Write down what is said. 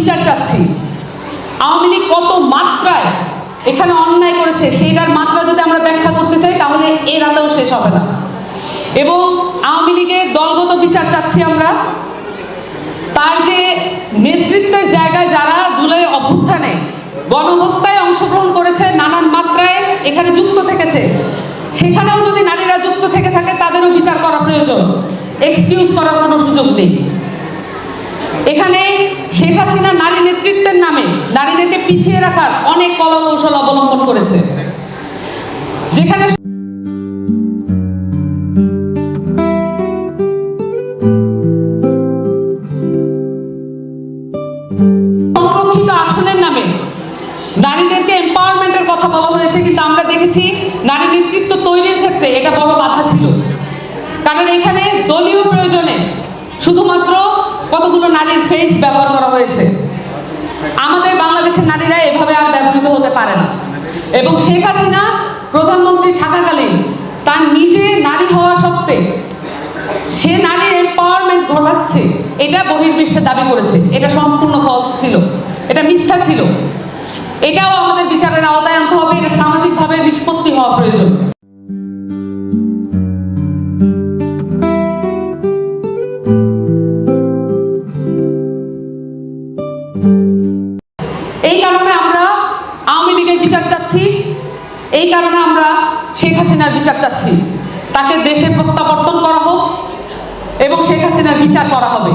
বিচার চাচ্ছি। আওয়ামী লীগ কত মাত্রায় এখানে অন্যায় করেছে, সেইটার মাত্রা যদি আমরা ব্যাখ্যা করতে চাই, তাহলে এ রাতেও শেষ হবে না। এবং আওয়ামী লীগের দলগত বিচার চাচ্ছি আমরা। তার যে নেতৃত্বের জায়গায় যারা জুলাই অভ্যুত্থানে গণহত্যায় অংশগ্রহণ করেছে, নানান মাত্রায় এখানে যুক্ত থেকেছে, সেখানেও যদি নারীরা যুক্ত থেকে থাকে, তাদেরও বিচার করা প্রয়োজন। এক্সকিউজ করার কোনো সুযোগ নেই। এখানে হাসিনা নারী নেতৃত্বের নামে নারীদেরকে পিছিয়ে রাখার অনেক কলাকৌশল অবলম্বন করেছে। যেখানে সংরক্ষিত আসনের নামে নারীদেরকে এম্পাওয়ারমেন্টের কথা বলা হয়েছে, কিন্তু আমরা দেখেছি নারী নেতৃত্ব তৈরির ক্ষেত্রে এটা বড় বাধা ছিল। কারণ এখানে দলীয় নারীর ফেস ব্যবহার করা হয়েছে। আমাদের বাংলাদেশের নারীরা এভাবে আর ব্যবহৃত হতে পারে না। এবং শেখ হাসিনা প্রধানমন্ত্রী থাকাকালীন তার নিজে নারী হওয়া সত্ত্বে সে নারীর এম্পাওয়ারমেন্ট ঘটাচ্ছে, এটা বহির্বিশ্বে দাবি করেছে। এটা সম্পূর্ণ ফলস ছিল। এটা মিথ্যা ছিল। এটাও আমাদের বিচারের আওতায় আনতে হবে, এটা সামাজিকভাবে নিষ্পত্তি হওয়া প্রয়োজন। বিচার চাচ্ছি। এই কারণে আমরা শেখ হাসিনার বিচার চাচ্ছি। তাকে দেশে প্রত্যাবর্তন করা হোক এবং শেখ হাসিনার বিচার করা হবে।